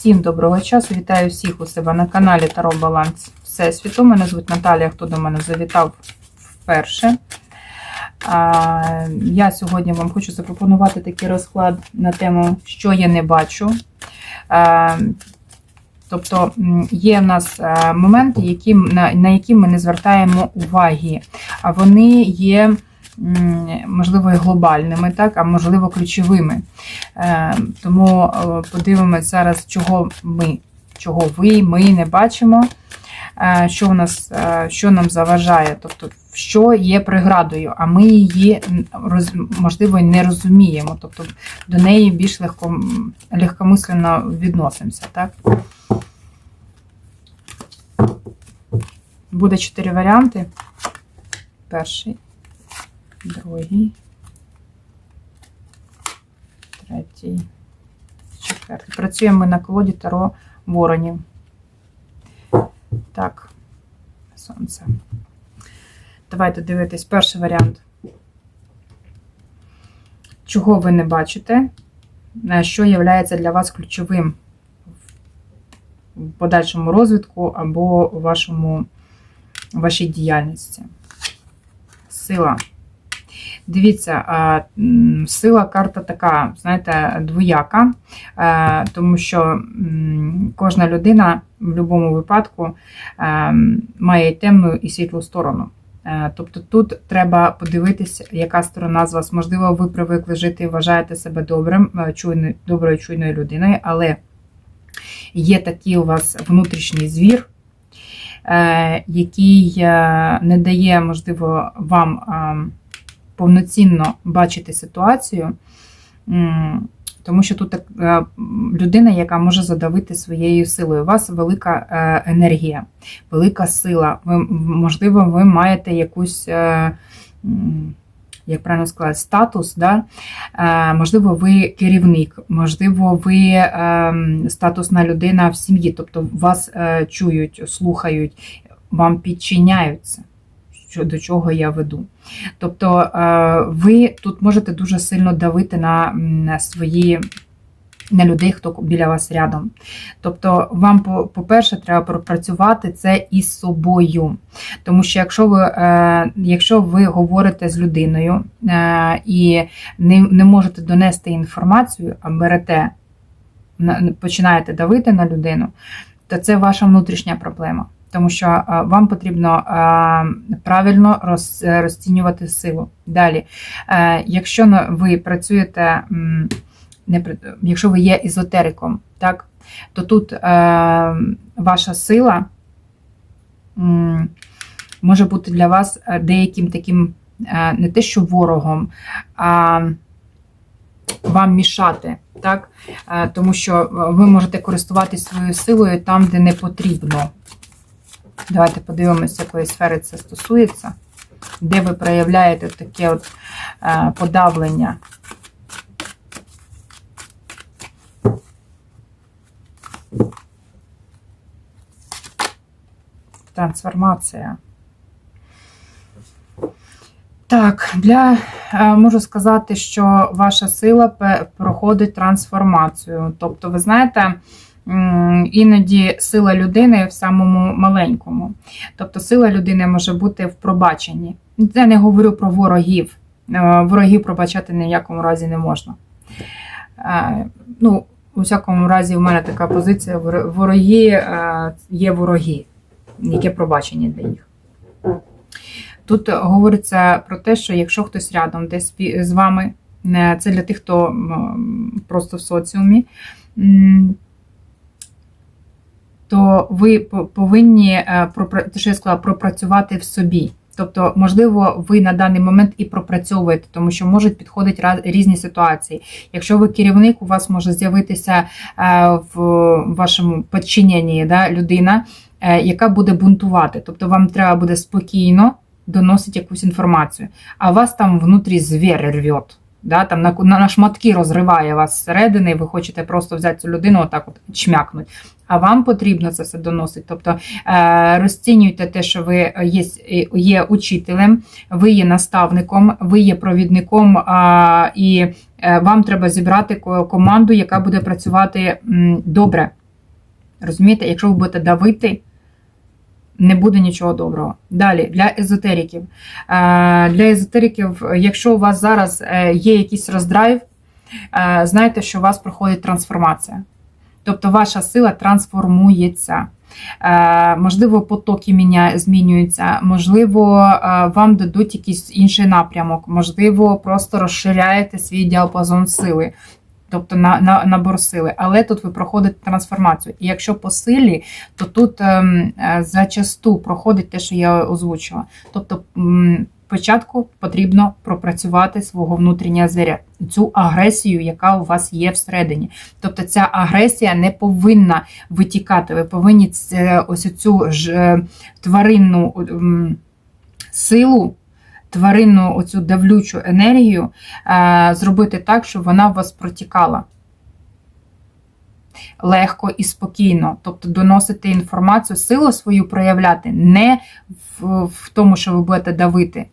Всім доброго часу. Вітаю всіх у себе на каналі Таро Баланс Всесвіту. Мене звуть Наталія, хто до мене завітав вперше. Я сьогодні вам хочу запропонувати такий розклад на тему, що я не бачу. Тобто є в нас е, моменти, які, на, на які ми не звертаємо уваги, а вони є, можливо, і глобальними, так, а можливо, ключовими. Е, Тому е, подивимось зараз, чого ми, чого ви, ми не бачимо, е, що в нас, що нам заважає, тобто, що є преградою, а ми її можливо не розуміємо. Тобто до неї більш легко, легкомислено відносимося. Так? Буде чотири варіанти. Перший, другий, третій, четвертий. Працюємо ми на колоді Таро Воронів. Так, сонце. Давайте дивитись перший варіант. Чого ви не бачите, що є для вас ключовим в подальшому розвитку або у вашому, вашій діяльності. Сила. Дивіться, сила карта така, знаєте, двояка, е, тому що кожна людина в будь-якому випадку е, має темну і світлу сторону. Е, Тобто тут треба подивитися, яка сторона з вас. Можливо, ви привикли жити і вважаєте себе добрим, чуйною, доброю чуйною людиною, але є такий у вас внутрішній звір, який не дає, можливо, вам повноцінно бачити ситуацію, тому що тут е, людина, яка може задавити своєю силою. У вас велика е, енергія, велика сила. Ви, можливо, ви маєте якусь. е, Як правильно сказати, статус, да? Можливо, ви керівник, можливо, ви статусна людина в сім'ї, тобто вас чують, слухають, вам підчиняються, до чого я веду. Тобто е, ви тут можете дуже сильно давити на, свої. На людей, хто біля вас рядом. Тобто, вам, по- по-перше, треба пропрацювати це із собою. Тому що якщо ви, е, якщо ви говорите з людиною е, і не, не можете донести інформацію, а берете, починаєте давити на людину, то це ваша внутрішня проблема. Тому що е, вам потрібно е, правильно е, розцінювати силу. Далі, якщо ви працюєте, якщо ви є езотериком, так, то тут ваша сила може бути для вас деяким таким не те, що ворогом, а вам мішати, так? Тому що ви можете користуватись своєю силою там, де не потрібно. Давайте подивимося, якої сфери це стосується, де ви проявляєте таке от е, подавлення. Трансформація. Так, для е, можу сказати, що ваша сила проходить трансформацію. Тобто, ви знаєте, іноді сила людини в самому маленькому. Тобто, сила людини може бути в пробаченні. Я не говорю про ворогів. Е, Ворогів пробачати ні в якому разі не можна. Е, Ну, у всякому разі, в мене така позиція: вор- вороги е, є вороги, яке пробачення для їх. Тут говориться про те, що якщо хтось рядом десь з вами, це для тих, хто просто в соціумі, то ви по- повинні е, те, що я сказала, пропрацювати в собі. Тобто, можливо, ви на даний момент і пропрацьовуєте, тому що можуть підходити різні ситуації. Якщо ви керівник, у вас може з'явитися е, в вашому підчиненні да, людина, е, яка буде бунтувати. Тобто вам треба буде спокійно доносить якусь інформацію, а вас там внутрі звір рвет. Да, там на, на, на шматки розриває вас зсередини, і ви хочете просто взяти цю людину, отак от чмякнуть. А вам потрібно це все доносити. Тобто е, розцінюйте те, що ви є, є учителем, ви є наставником, ви є провідником, і е, вам треба зібрати команду, яка буде працювати добре. Розумієте, якщо ви будете давити, не буде нічого доброго. Далі, для езотериків. Е, Для езотериків, якщо у вас зараз є якийсь роздрайв, знайте, що у вас проходить трансформація. Тобто ваша сила трансформується. Е, Можливо, потоки змінюються, можливо, е, вам дадуть якийсь інший напрямок, можливо, просто розширяєте свій діапазон сили, тобто на, на, набор сили. Але тут ви проходите трансформацію. І якщо по силі, то тут ем, е, зачасту проходить те, що я озвучила. Тобто, спочатку потрібно пропрацювати свого внутрішнього звіря, цю агресію, яка у вас є всередині. Тобто ця агресія не повинна витікати. Ви повинні ось цю ж е, тваринну силу, тваринну оцю давлючу енергію е, зробити так, щоб вона у вас протікала. Легко і спокійно, тобто доносити інформацію, силу свою проявляти не в, в тому, що ви будете давити.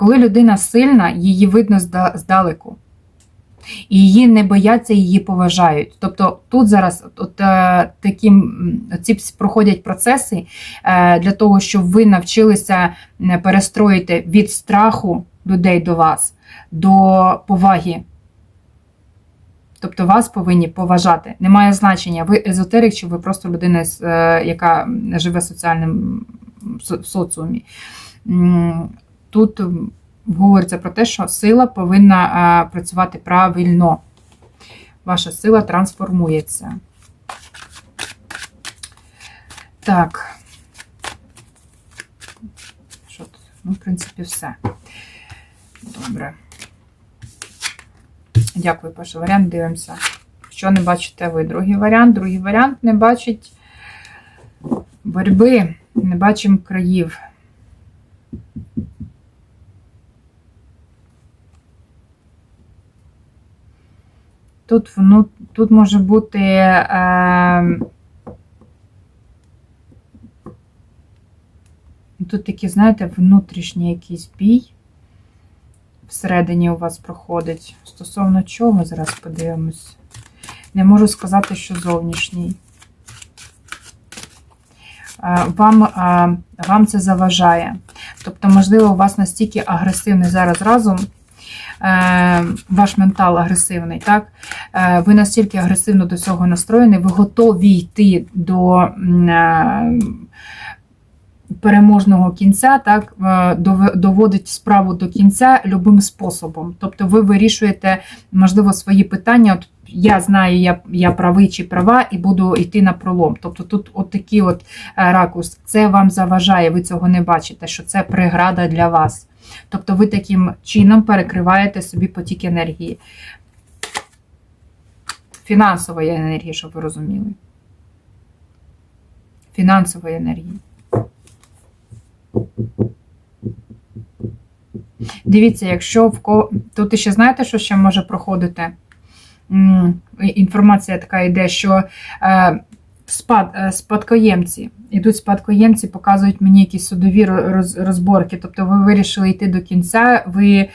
Коли людина сильна, її видно здалеку. І її не бояться, її поважають. Тобто тут зараз от, е, такі ці проходять процеси е, для того, щоб ви навчилися е, перестроїти від страху людей до вас до поваги. Тобто вас повинні поважати. Немає значення, ви езотерик, чи ви просто людина, яка живе в соціальному соціумі. Тут говориться про те, що сила повинна е, працювати правильно. Ваша сила трансформується. Так. Що тут? Ну, в принципі, все. Добре. Дякую, перший варіант. Дивимося. Що не бачите ви? Другий варіант. Другий варіант не бачить боротьби, не бачимо країв. Тут, вну, тут може бути. Е, тут такі, знаєте, внутрішній якийсь бій всередині у вас проходить. Стосовно чого, зараз подивимось. Не можу сказати, що зовнішній. Е, Вам, е, вам це заважає. Тобто, можливо, у вас настільки агресивний зараз разум, е, ваш ментал агресивний, так? Е, Ви настільки агресивно до цього настроєні, ви готові йти до е, переможного кінця, так, е, доводить справу до кінця любим способом. Тобто ви вирішуєте, можливо, свої питання. От я знаю, я, я правий чи права, і буду йти на пролом. Тобто тут от такий от е, ракурс, це вам заважає, ви цього не бачите, що це преграда для вас. Тобто ви таким чином перекриваєте собі потік енергії. Фінансової енергії, щоб ви розуміли. Фінансової енергії. Дивіться, якщо в ко... тут ще знаєте, що ще може проходити? Інформація така йде, що е, е, спадкоємці. Ідуть спадкоємці, показують мені якісь судові розборки. Тобто ви вирішили йти до кінця, ви е,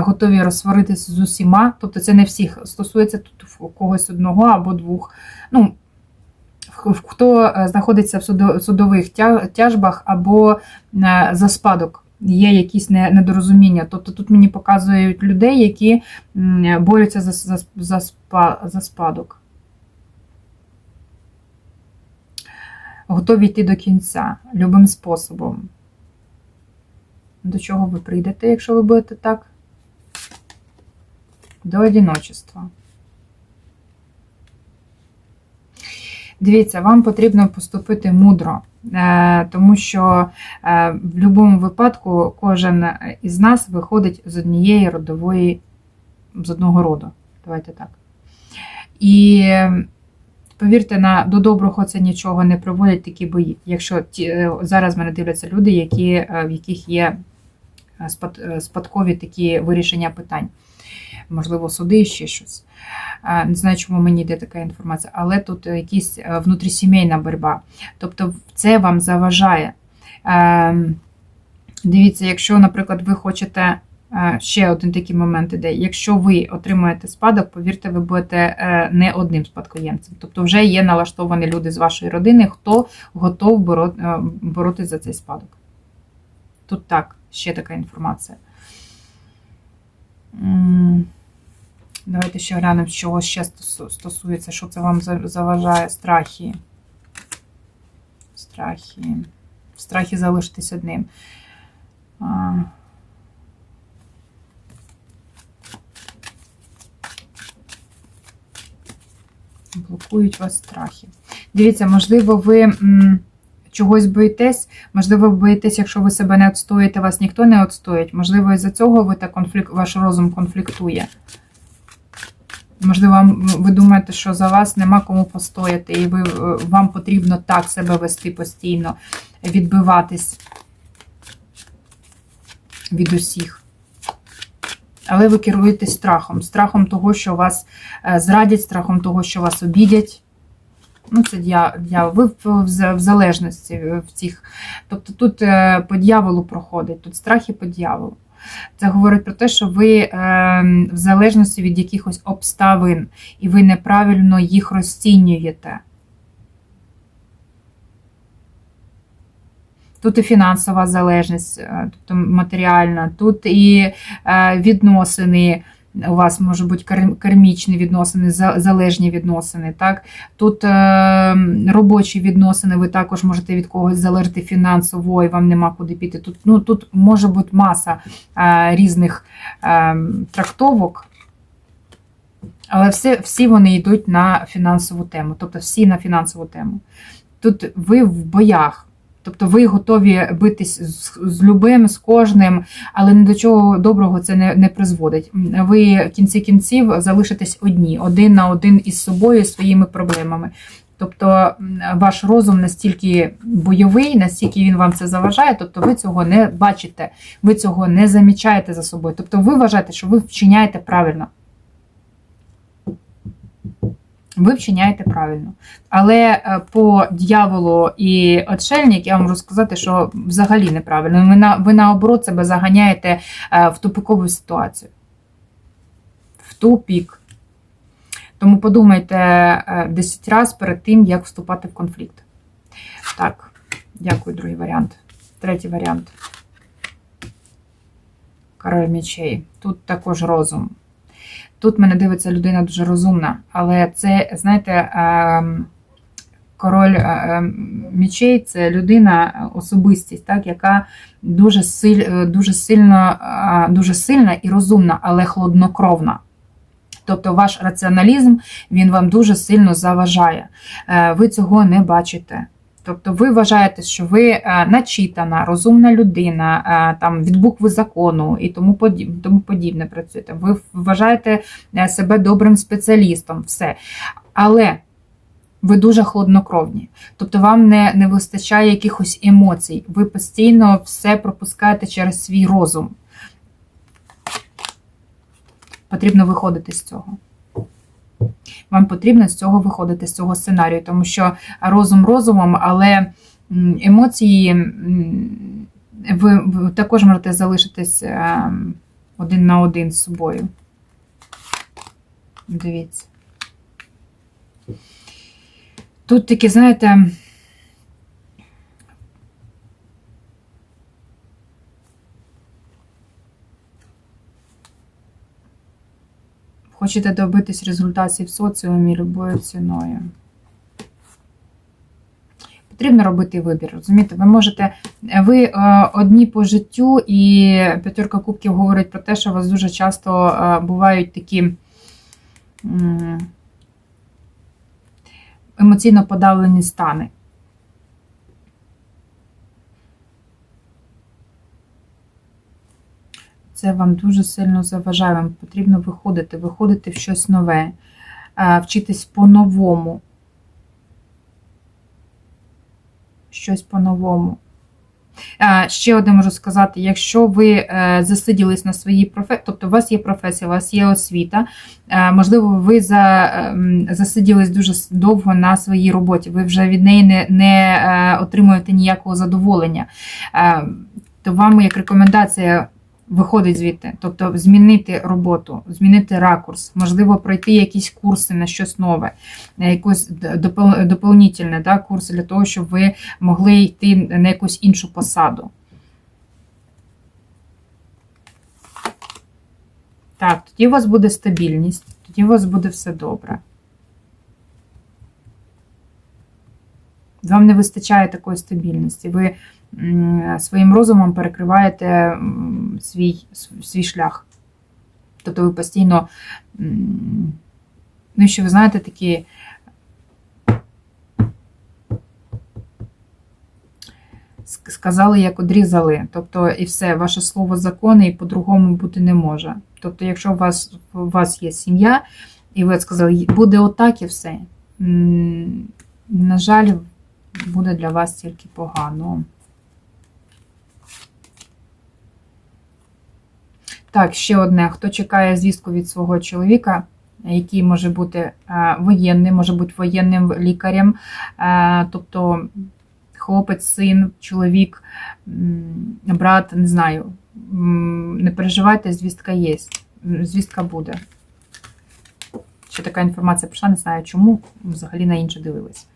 готові розсваритися з усіма. Тобто це не всіх стосується тут когось одного або двох. Ну, хто е, знаходиться в судових тяжбах або е, за спадок. Є якісь недорозуміння. Тобто тут мені показують людей, які борються за, за, за, за спадок. Готові йти до кінця любим способом. До чого ви прийдете, якщо ви будете так? До одиночества. Дивіться, вам потрібно поступити мудро, е, тому що е, в будь-якому випадку кожен із нас виходить з однієї родової, з одного роду. Давайте так. І повірте, на, до доброго це нічого не приводять такі бої. Якщо ті, е, зараз мене дивляться люди, які, е, в яких є е, спад, спадкові такі вирішення питань, можливо, суди ще щось. Не знаю, чому мені йде така інформація, але тут якась е, внутрісімейна боротьба. Тобто це вам заважає. Ем, Дивіться, якщо, наприклад, ви хочете Ще один такий момент іде. Якщо ви отримаєте спадок, повірте, ви будете е, не одним спадкоємцем. Тобто вже є налаштовані люди з вашої родини, хто готов е, боротися за цей спадок. Тут так, ще така інформація. Давайте ще глянемо, чого ще стосується, що це вам заважає страхи. Страхи. Страхи залишитись одним. Блокують вас страхи. Дивіться, можливо, ви чогось боїтесь, можливо, ви боїтесь, якщо ви себе не відстоїте, вас ніхто не відстоїть. Можливо, із-за цього ви так конфлікт, ваш розум конфліктує. Можливо, ви думаєте, що за вас нема кому постояти, і ви, вам потрібно так себе вести постійно, відбиватись від усіх. Але ви керуєтесь страхом, страхом того, що вас е, зрадять, страхом того, що вас обідять. Ну, це дья- дьявол. Ви в, залежності е, в цих. Тобто тут е, по дьяволу проходить, тут страхи по дьяволу. Це говорить про те, що ви е, в залежності від якихось обставин, і ви неправильно їх розцінюєте. Тут і фінансова залежність, е, тобто матеріальна, тут і е, відносини. У вас можуть бути кар- кармічні відносини, залежні відносини. Так? Тут е, робочі відносини, ви також можете від когось залежати фінансово, і вам нема куди піти. Тут, ну, тут може бути маса різних трактовок, але всі, всі вони йдуть на фінансову тему, тобто всі на фінансову тему. Тут ви в боях. Тобто ви готові битись з, з любим, з кожним, але ні до чого доброго це не, не призводить. Ви в кінці кінців залишитесь одні, один на один із собою, своїми проблемами. Тобто ваш розум настільки бойовий, настільки він вам це заважає, тобто ви цього не бачите, ви цього не замічаєте за собою. Тобто ви вважаєте, що ви вчиняєте правильно. Ви вчиняєте правильно. Але е, по дьяволу і отшельник я вам можу сказати, що взагалі неправильно. Ви, на, ви наоборот себе заганяєте е, в тупикову ситуацію. В тупік. Тому подумайте е, 10 разів перед тим, як вступати в конфлікт. Так, дякую, другий варіант. Третій варіант. Король мечей. Тут також розум. Тут мене дивиться людина дуже розумна, але це, знаєте, ем, король е, ем, це людина, особистість, так, яка дуже, силь, е, дуже, сильно, е, дуже сильна і розумна, але хладнокровна. Тобто ваш раціоналізм він вам дуже сильно заважає. Е, Ви цього не бачите. Тобто ви вважаєте, що ви е, начитана, розумна людина, е, там від букви закону і тому подібне, тому подібне працюєте. Ви вважаєте е, себе добрим спеціалістом, все. Але ви дуже хладнокровні. Тобто вам не, не вистачає якихось емоцій. Ви постійно все пропускаєте через свій розум. Потрібно виходити з цього. Вам потрібно з цього виходити, з цього сценарію, тому що розум розумом, але емоції ви, ви також можете залишитись е, один на один з собою. Дивіться. Тут такі, знаєте, хочете добитись результатів в соціумі любою ціною. Потрібно робити вибір. Розумієте, ви можете, ви е, одні по життю, і п'ятерка кубків говорить про те, що у вас дуже часто е, бувають такі емоційно подавлені стани. Це вам дуже сильно заважає. Вам потрібно виходити, виходити в щось нове, вчитись по-новому. Щось по-новому. Ще одне можу сказати: якщо ви е, засиділись на своїй професії, тобто у вас є професія, у вас є освіта, можливо, ви ем, засиділись дуже довго на своїй роботі, ви вже від неї не, не е, отримуєте ніякого задоволення, Е, то вам як рекомендація виходить звідти. Тобто змінити роботу, змінити ракурс, можливо, пройти якісь курси на щось нове, допол- доповнительне да, курси для того, щоб ви могли йти на якусь іншу посаду. Так, тоді у вас буде стабільність, тоді у вас буде все добре. Вам не вистачає такої стабільності. Ви своїм розумом перекриваєте свій, свій шлях. Тобто ви постійно, ну, що ви знаєте, такі. Сказали, як одрізали. Тобто, і все, ваше слово закони і по-другому бути не може. Тобто, якщо у вас, у вас є сім'я, і ви сказали, буде отак і все. На жаль, буде для вас тільки погано. Так, ще одне. Хто чекає звістку від свого чоловіка, який може бути е, воєнним, може бути воєнним лікарем, е, тобто хлопець, син, чоловік, брат, не знаю. Не переживайте, звістка є. Звістка буде. Ще така інформація прийшла, не знаю чому, взагалі на інше дивилась.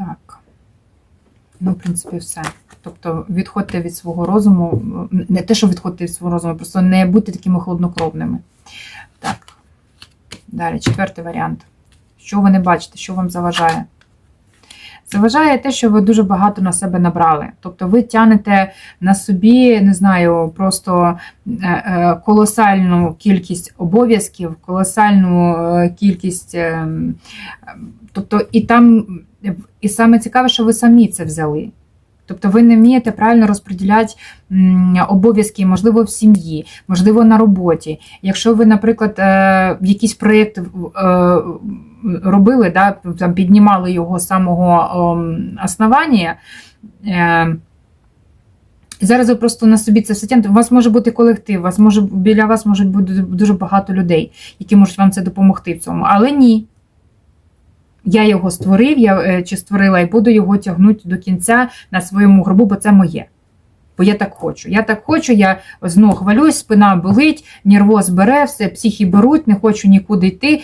Так. Ну, в принципі, все. Тобто відходьте від свого розуму, не те, що відходьте від свого розуму, просто не будьте такими холоднокровними. Так. Далі, четвертий варіант. Що ви не бачите, що вам заважає? Заважає те, що ви дуже багато на себе набрали. Тобто ви тянете на собі, не знаю, просто е, е, колосальну кількість обов'язків, колосальну е, кількість. е, Тобто, і там, і саме цікаве, що ви самі це взяли. Тобто ви не вмієте правильно розподіляти обов'язки, можливо, в сім'ї, можливо, на роботі. Якщо ви, наприклад, е, якийсь проєкт е, робили, да, там, піднімали його з самого ем, основання, е, зараз ви просто на собі це все тягнете. У вас може бути колектив, у вас може, біля вас може бути дуже багато людей, які можуть вам це допомогти в цьому. Але ні. Я його створив, я е, чи створила, і буду його тягнути до кінця на своєму гробу, бо це моє. Бо я так хочу. Я так хочу, я знову хвалюсь, спина болить, нервоз бере, все, психі беруть, не хочу нікуди йти,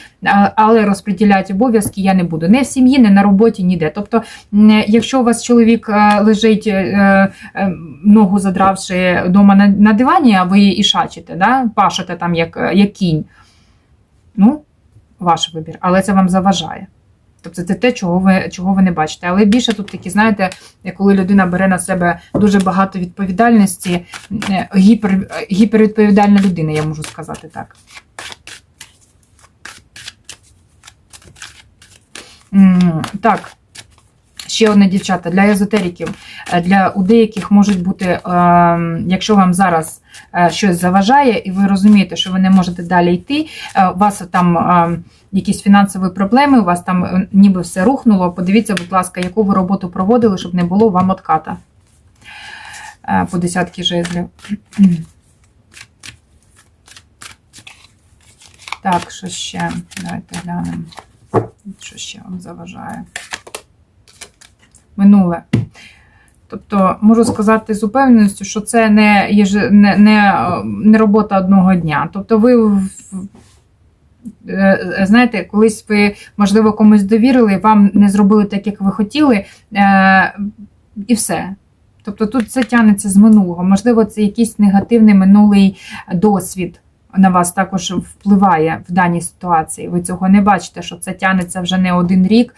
але розподіляти обов'язки я не буду. Не в сім'ї, не на роботі, ніде. Тобто, якщо у вас чоловік е, лежить, е, ногу задравши вдома на, дивані, а ви і шачите, да? пашете там як, як кінь, ну, ваш вибір, але це вам заважає. Тобто це те, чого ви, чого ви не бачите. Але більше тут такі, знаєте, коли людина бере на себе дуже багато відповідальності, е, гіпер, гіпервідповідальна людина, я можу сказати так. Так, ще одне дівчата для езотериків. Е, Для у деяких можуть бути, е, якщо вам зараз е, щось заважає, і ви розумієте, що ви не можете далі йти, у вас там якісь фінансові проблеми, у вас там ніби все рухнуло. Подивіться, будь ласка, яку ви роботу проводили, щоб не було вам отката по десятки жезлів. Так, що ще? Давайте глянемо. Що ще вам заважає? Минуле. Тобто, можу сказати з упевненістю, що це не, не, не, е, не робота одного дня. Тобто, ви е, знаєте, колись ви, можливо, комусь довірили, вам не зробили так, як ви хотіли, е, і все. Тобто тут це тягнеться з минулого. Можливо, це якийсь негативний минулий досвід на вас також впливає в даній ситуації. Ви цього не бачите, що це тягнеться вже не один рік,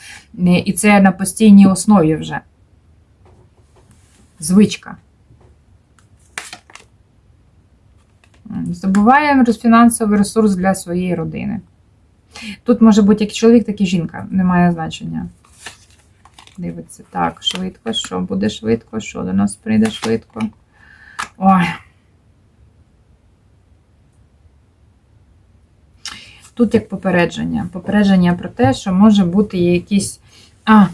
і це на постійній основі вже. Звичка. М, Здобуваємо фінансовий ресурс для своєї родини. Тут може бути як чоловік, так і жінка, немає значення. Дивиться, так, швидко, що буде швидко, що до нас прийде швидко. Ой. Тут як попередження. Попередження про те, що може бути якийсь. А,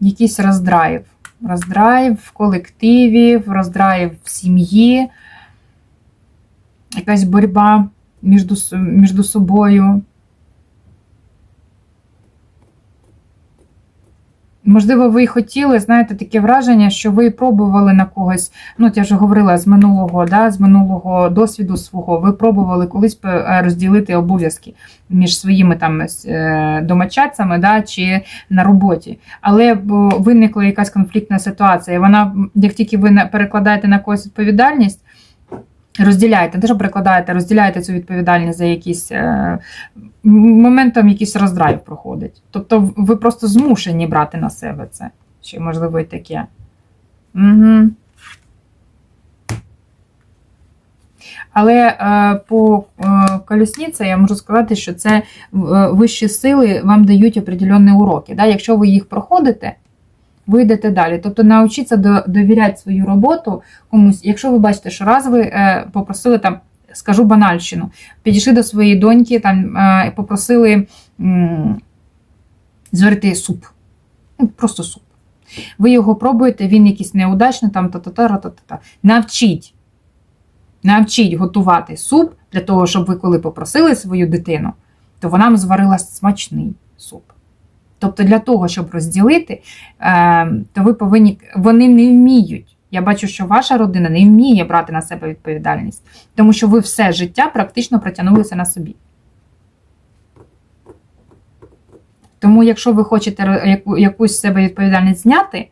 якийсь роздрайв. Роздрайв в колективі, роздрайв в сім'ї, якась боротьба між, собою. Можливо, ви хотіли, знаєте, таке враження, що ви пробували на когось, ну, я вже говорила з минулого, да, з минулого досвіду свого, ви пробували колись е, розділити обов'язки між своїми там е, домочадцями да, чи на роботі. Але виникла якась конфліктна ситуація. Вона, як тільки ви перекладаєте на когось відповідальність, розділяєте, не що перекладаєте, розділяєте цю відповідальність за якісь е, моментом якийсь роздрайв проходить. Тобто ви просто змушені брати на себе це. Чи можливо і таке. Угу. Але е, по е, колісниці я можу сказати, що це е, вищі сили вам дають определенні уроки. Да? Якщо ви їх проходите, ви йдете далі. Тобто навчіться до, довіряти свою роботу комусь. Якщо ви бачите, що раз ви е, попросили там, скажу банальщину, підійшли до своєї доньки, там е, попросили м, зварити суп. Ну, просто суп. Ви його пробуєте, він якийсь неудачний, там та-та-та-та-та-та. Навчіть. Навчіть готувати суп для того, щоб ви, коли попросили свою дитину, то вона вам зварила смачний суп. Тобто, для того, щоб розділити, е, то ви повинні. Вони не вміють. Я бачу, що ваша родина не вміє брати на себе відповідальність, тому що ви все життя практично протягнулися на собі. Тому, якщо ви хочете якусь себе відповідальність зняти,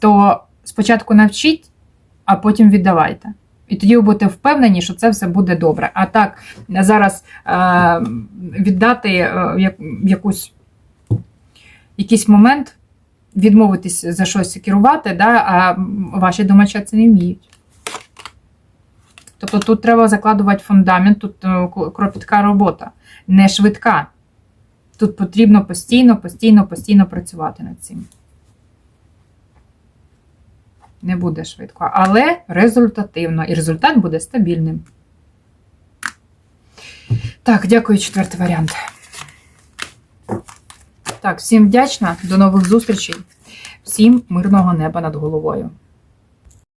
то спочатку навчіть, а потім віддавайте. І тоді ви будете впевнені, що це все буде добре. А так зараз е, віддати е, якусь, якийсь момент, відмовитись за щось керувати, да, а ваші домочадці не вміють. Тобто тут треба закладувати фундамент, тут е, кропітка робота, не швидка. Тут потрібно постійно, постійно, постійно працювати над цим. Не буде швидко, але результативно. І результат буде стабільним. Так, дякую, четвертий варіант. Так, всім вдячна, до нових зустрічей. Всім мирного неба над головою.